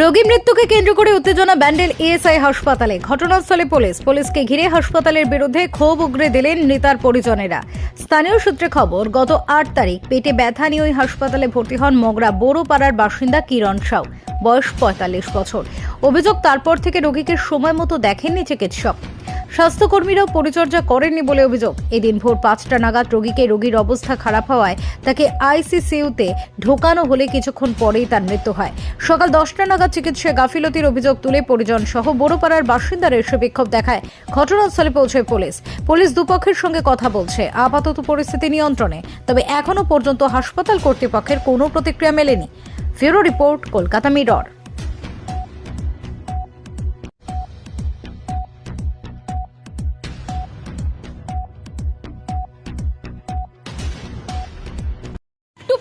রোগী মৃত্যুকে কেন্দ্র করে উত্তেজনা ব্যান্ডেল এএসআই হাসপাতালে। ঘটনাস্থলে পুলিশ। পুলিশকে ঘিরে হাসপাতালের বিরুদ্ধে ক্ষোভ উগরে দিলেন নেতার পরিজনেরা। স্থানীয় সূত্রে খবর, গত আট তারিখ পেটে ব্যথা নিয়ে ওই হাসপাতালে ভর্তি হন মগরা বোরোপাড়ার বাসিন্দা কিরণ সাউ। বয়স পঁয়তাল্লিশ বছর। অভিযোগ তারপর থেকে রোগীকে সময় মতো দেখেননি চিকিৎসক। স্বাস্থ্যকর্মীরাও পরিচর্যা করেননি বলে অভিযোগ। এদিন ভোর পাঁচটা নাগাদ রোগীকে রোগীর অবস্থা খারাপ হওয়ায় তাকে আইসিসিউতে ঢোকানো হলে কিছুক্ষণ পরেই তার মৃত্যু হয়। সকাল দশটা নাগাদ চিকিৎসায় গাফিলতির অভিযোগ তুলে পরিজন সহ বড়পাড়ার বাসিন্দারা এসে বিক্ষোভ দেখায়। ঘটনাস্থলে পৌঁছয় পুলিশ। পুলিশ দুপক্ষের সঙ্গে কথা বলছে। আপাতত পরিস্থিতি নিয়ন্ত্রণে, তবে এখনও পর্যন্ত হাসপাতাল কর্তৃপক্ষের কোনো প্রতিক্রিয়া মেলেনি। ফিরো রিপোর্ট, কলকাতা মিরর।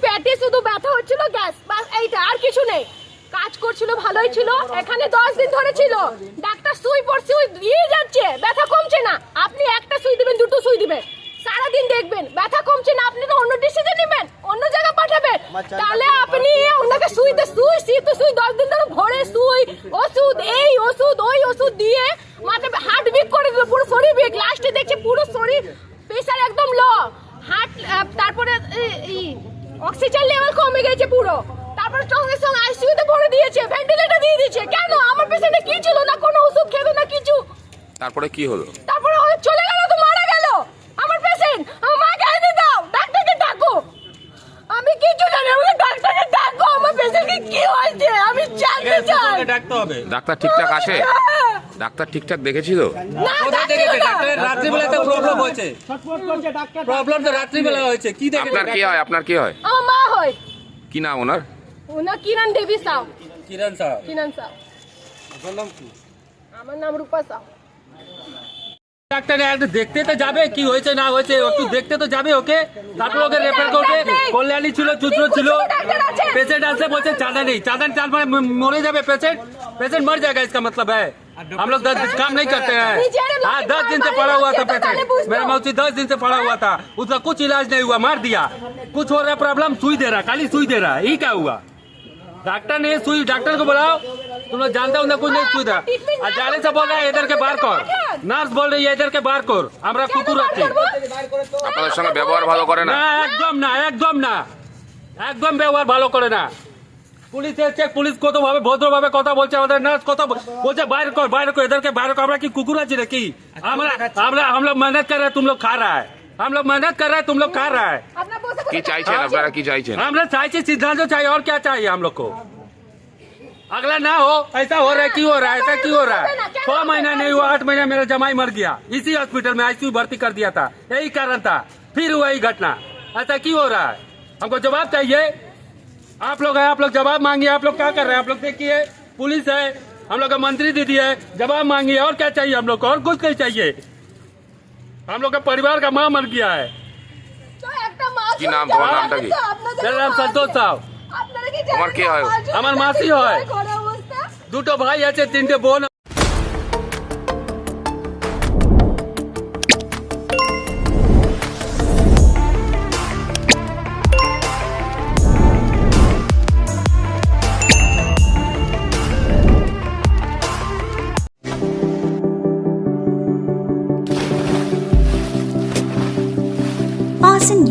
পেটে শুধু ব্যথা হচ্ছিল গ্যাস বাস এইটা আর কিছু নেই। কাজ করছিল ভালোই ছিল এখানে দশ দিন ধরে ছিল। ডাক্তার সুই পর সুই দিয়ে যাচ্ছে ব্যথা কমছে না। আপনি একটা সুই দিবেন দুটো সুই দিবেন। সারাদিন দেখবেন ব্যথা কমছে না আপনি তো অন্য ডিসিশন নেবেন অন্য জায়গায় পাঠাবেন। তাহলে আপনি ওনাকে সুইতে সুই শীত সুই দশ দিন ধরে ভরে সুই ওষুধ এই ওষুধ ওই ওষুধ দিয়ে মাথা হার্ট বিক করে দিল পুরো শরীর বিক লাস্টে দেখছি পুরো শরীর প্রেশার একদম লো হার্ট তারপরে এই- এই অক্সিজেন লেভেল কমে গেছে পুরো। তারপরে সঙ্গে সঙ্গে আইসিইউতে ভরে দিয়েছে ভেন্টিলেটর দিয়ে দিয়েছে। কেন? আমার পেশেন্টে কি ছিল না? কোনো ওষুধ খেলো না কিছু? তারপরে কি হলো? তারপরে ও চলে গেল তো মারা গেল। আমার পেশেন্ট আমার মাকে এনে দাও ডাক্তারকে ডাকো। আমি কিছু জানি আমাকে ডাক্তারকে ডাকো। আমার পেশেন্টকে কি হয়েছে? আমি জানতে চাই। ডাকতে হবে। ডাক্তার ঠিকঠাক আসে হ্যাঁ। ডাক্তার ঠিকঠাক দেখেছি? তো আপনার কি হয়? আপনার কি হয়? কি নাম ওনার? কিরণ দেবী সাউ। কিরণ সাউ। কিরণ সাউ। আমার নাম রূপা সাউ। ডাক্তার দেখতে তো যাবে হয়েছে না হয়েছে দেখতে তো যাবে ওকে। তারপর ওকে করবে। ছিল ছিল। পেশেন্ট বলছে মানে মরে যাবে পেশেন্ট পেশেন্ট মতলব हम लोग दस दिन काम नहीं करते हैं हाँ दस दिन से पड़ा हुआ था पेशेंट मेरा मौसी दस दिन से पड़ा हुआ था उसका कुछ इलाज नहीं हुआ मार दिया कुछ हो रहा है प्रॉब्लम सुई दे रहा खाली सुई दे रहा है ये क्या हुआ डॉक्टर ने सुई डॉक्टर को बुलाओ तुम लोग जानते हो ना कुछ नहीं सुई दे रहा जाने से बोल रहा है इधर के बाहर कर नार्स बोल रही है इधर के बाहर कर আমরা কুকুর আছি আপনাদের সঙ্গে ব্যবহার ভালো করে না না একদম না একদম না একদম ব্যবহার ভালো করে না পুলিশ এসছে পুলিশ কত ভাবে ভদ্রভাবে কথা বলছে আমাদের নার্স কথা বল- বলছে বাইরে কর বাইরে কর এদেরকে বাইরে কর আমরা কি কুকুর আছি নাকি আমরা আমরা हम लोग मेहनत कर रहे हैं तुम लोग खा रहा है हम लोग मेहनत कर रहे हैं तुम लोग खा रहा है আপনার বসে কি চাইছেন আপনারা কি চাইছেন हम लोग चाहिए सिद्धांत चाहिए और क्या चाहिए हम लोग को अगला ना हो ऐसा हो रहा है क्यों हो रहा है ऐसा क्यों हो रहा है छह महीना नहीं हुआ आठ महीना मेरा जमाई मर गया इसी हॉस्पिटल में आईसीयू भर्ती कर दिया था यही कारण था फिर हुआ ही घटना ऐसा क्यों हो रहा है हमको जवाब चाहिए आप लोग है आप लोग जवाब मांगिए आप लोग क्या कर रहे हैं आप लोग देखिए पुलिस है हम लोग का मंत्री दीदी है जवाब मांगिए और क्या चाहिए हम लोग को और कुछ नहीं चाहिए हम लोग का परिवार का माँ मर गया है তো একটা মা কি নাম তোমার নামটা কি? मेरा नाम संतोष साहब আপনারা কি তোমার কে হয়? আমার মাসি হয়। ঘরে অবস্থা দুটো ভাই আছে তিনটে বোন